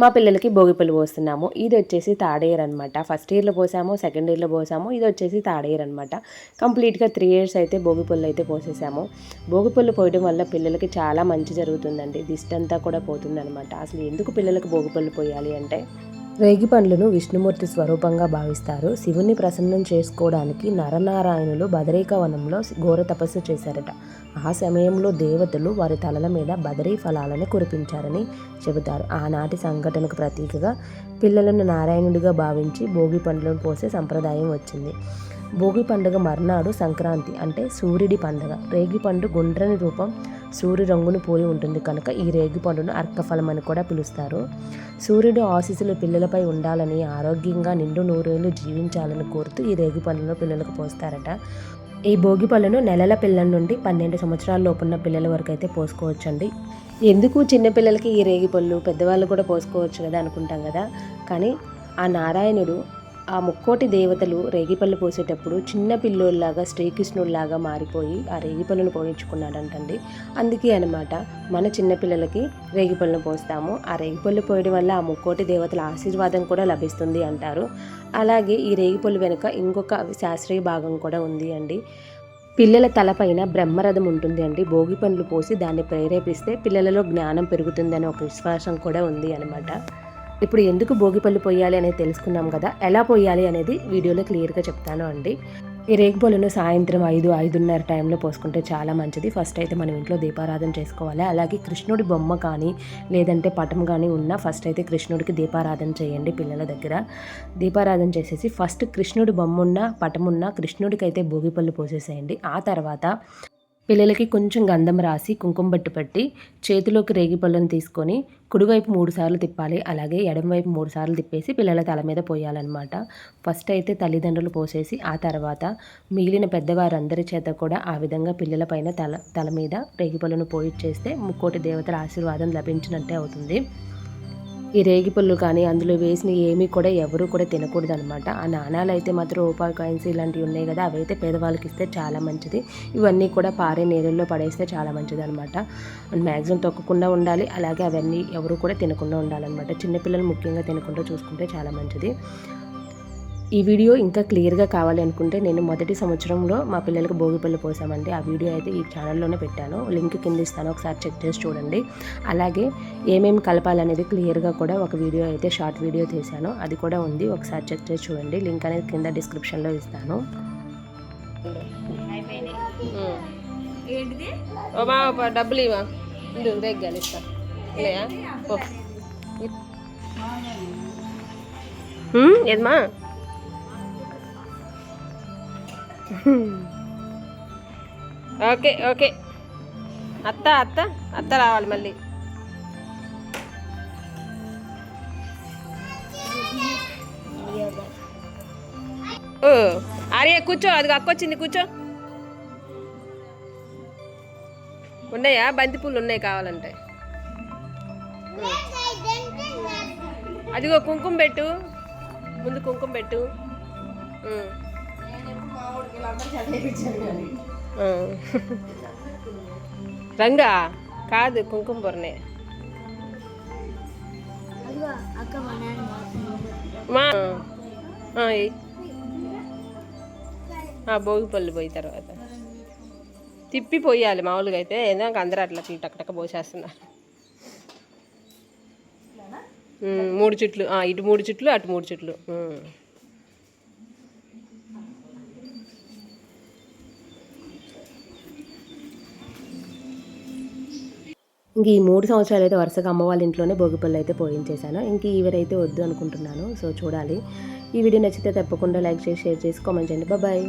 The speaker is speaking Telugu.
మా పిల్లలకి భోగిపళ్ళు పోస్తున్నాము. ఇది వచ్చేసి థర్డ్ ఇయర్ అనమాట ఫస్ట్ ఇయర్లో పోసాము సెకండ్ ఇయర్లో పోసాము. ఇది వచ్చేసి థర్డ్ ఇయర్ అనమాట కంప్లీట్గా త్రీ ఇయర్స్ అయితే భోగిపళ్ళు అయితే పోసేసాము. భోగిపళ్ళు పోయడం వల్ల పిల్లలకి చాలా మంచి జరుగుతుందండి. దిష్టంతా కూడా పోతుందన్నమాట. అసలు ఎందుకు పిల్లలకు భోగిపళ్ళు పోయాలి అంటే రేగి పండ్లను విష్ణుమూర్తి స్వరూపంగా భావిస్తారు. శివుని ప్రసన్నం చేసుకోవడానికి నరనారాయణులు బదరీకవనంలో ఘోర తపస్సు చేశారట. ఆ సమయంలో దేవతలు వారి తలల మీద బదరీ ఫలాలను కురిపించారని చెబుతారు. ఆనాటి సంఘటనకు ప్రతీకగా పిల్లలను నారాయణుడిగా భావించి భోగి పండ్లను పోసే సంప్రదాయం వచ్చింది. భోగి పండుగ మర్నాడు సంక్రాంతి అంటే సూర్యుడి పండుగ. రేగిపండు గుండ్రని రూపం సూర్యు రంగును పోలి ఉంటుంది కనుక ఈ రేగిపండును అర్కఫలం అని కూడా పిలుస్తారు. సూర్యుడు ఆశీస్సులు పిల్లలపై ఉండాలని ఆరోగ్యంగా నిండు నూరేళ్ళు జీవించాలని కోరుతూ ఈ రేగి పిల్లలకు పోస్తారట. ఈ భోగి పళ్ళను నెలల పిల్లల నుండి పన్నెండు సంవత్సరాల లోపున్న పిల్లల వరకు అయితే పోసుకోవచ్చండి. ఎందుకు చిన్నపిల్లలకి ఈ రేగి పళ్ళు పెద్దవాళ్ళు కూడా పోసుకోవచ్చు కదా అనుకుంటాం కదా. కానీ ఆ నారాయణుడు ఆ ముక్కోటి దేవతలు రేగిపళ్ళు పోసేటప్పుడు చిన్న పిల్లోళ్ళలాగా శ్రీకృష్ణుడిలాగా మారిపోయి ఆ రేగిపళ్ళను పోయించుకున్నాడంటండి అందుకే అనమాట మన చిన్నపిల్లలకి రేగిపళ్ళను పోస్తాము. ఆ రేగిపళ్ళు పోయడం వల్ల ఆ ముక్కోటి దేవతల ఆశీర్వాదం కూడా లభిస్తుంది అంటారు. అలాగే ఈ రేగిపళ్ళు వెనుక ఇంకొక శాస్త్రీయ భాగం కూడా ఉంది అండి. పిల్లల తలపైన బ్రహ్మరథం ఉంటుంది అండి. భోగి పండ్లు పోసి దాన్ని ప్రేరేపిస్తే పిల్లలలో జ్ఞానం పెరుగుతుందని ఒక విశ్వాసం కూడా ఉంది అనమాట ఇప్పుడు ఎందుకు భోగిపళ్ళు పోయాలి అనేది తెలుసుకున్నాం కదా. ఎలా పోయాలి అనేది వీడియోలో క్లియర్గా చెప్తాను అండి. ఈ రేగిపళ్ళను సాయంత్రం ఐదు ఐదున్నర టైంలో పోసుకుంటే చాలా మంచిది. ఫస్ట్ అయితే మనం ఇంట్లో దీపారాధన చేసుకోవాలి. అలాగే కృష్ణుడి బొమ్మ కానీ లేదంటే పటం కానీ ఉన్నా ఫస్ట్ అయితే కృష్ణుడికి దీపారాధన చేయండి పిల్లల దగ్గర. దీపారాధన చేసేసి ఫస్ట్ కృష్ణుడి బొమ్మ ఉన్న పటం ఉన్న కృష్ణుడికి అయితే భోగిపళ్ళు పోసేసేయండి. ఆ తర్వాత పిల్లలకి కొంచెం గంధం రాసి కుంకుమ బట్టు పట్టి చేతిలోకి రేగి పళ్ళను తీసుకొని కుడివైపు మూడు సార్లు తిప్పాలి. అలాగే ఎడమవైపు మూడు సార్లు తిప్పేసి పిల్లల తల మీద పోయాలన్నమాట. ఫస్ట్ అయితే తల్లిదండ్రులు పోసేసి ఆ తర్వాత మిగిలిన పెద్దవారందరి చేత కూడా ఆ విధంగా పిల్లల పైన తల తల మీద రేగి పళ్ళను పోయిచ్చేస్తే ముక్కోటి దేవతల ఆశీర్వాదం లభించినట్టే అవుతుంది. ఈ రేగి పళ్ళు కానీ అందులో వేసిన ఏమీ కూడా ఎవరు కూడా తినకూడదు అనమాట ఆ నాణాలు అయితే మాత్రం రూపాయి కాయిన్స్ ఇలాంటివి ఉన్నాయి కదా అవైతే పేదవాళ్ళకి ఇస్తే చాలా మంచిది. ఇవన్నీ కూడా పారే నీళ్ళల్లో పడేస్తే చాలా మంచిది అనమాట మ్యాక్సిమం తొక్కకుండా ఉండాలి. అలాగే అవన్నీ ఎవరు కూడా తినకుండా ఉండాలన్నమాట. చిన్నపిల్లలు ముఖ్యంగా తినకుండా చూసుకుంటే చాలా మంచిది. ఈ వీడియో ఇంకా క్లియర్గా కావాలి అనుకుంటే నేను మొదటి సంవత్సరంలో మా పిల్లలకు భోగిపళ్ళు పోసామండి. ఆ వీడియో అయితే ఈ ఛానల్లోనే పెట్టాను. లింక్ కింద ఇస్తాను. ఒకసారి చెక్ చేసి చూడండి. అలాగే ఏమేమి కలపాలనేది క్లియర్గా కూడా ఒక వీడియో అయితే షార్ట్ వీడియో తీశాను. అది కూడా ఉంది. ఒకసారి చెక్ చేసి చూడండి. లింక్ అనేది కింద డిస్క్రిప్షన్లో ఇస్తాను. ఏంటిది? ఓ మా డబ్బులు ఇవా రేగ్గాలు ఇస్తా. ఏదమ్మా? Okay okay. అత్త అత్త అత్త రావాలి మళ్ళీ. ఓ ఆర్య కూర్చో అది అక్కొచ్చింది కూర్చో. ఉన్నాయా? బంతిపూలు ఉన్నాయి కావాలంటే. అదిగో కుంకుమ పెట్టు. ముందు కుంకుమ పెట్టు. రంగా కాదు కుంకుమ పొరనే మా భోగి పళ్ళు పోయి తర్వాత. తిప్పి పోయాలి మామూలుగా అయితే ఏదో అందరూ అట్లా అట్లా టక్ టక్ పోసేస్తున్నారు. మూడు చుట్లు ఇటు మూడు చుట్లు అటు మూడు చుట్లు. ఇంక ఈ మూడు సంవత్సరాలు అయితే వరుసగా అమ్మ వాళ్ళ ఇంట్లోనే భోగిపళ్ళు అయితే పోయించేశాను. ఇంక ఈవరైతే వద్దు అనుకుంటున్నాను. సో చూడాలి. ఈ వీడియో నచ్చితే తప్పకుండా లైక్ చేసి షేర్ చేసి కామెంట్ చేయండి. బాయ్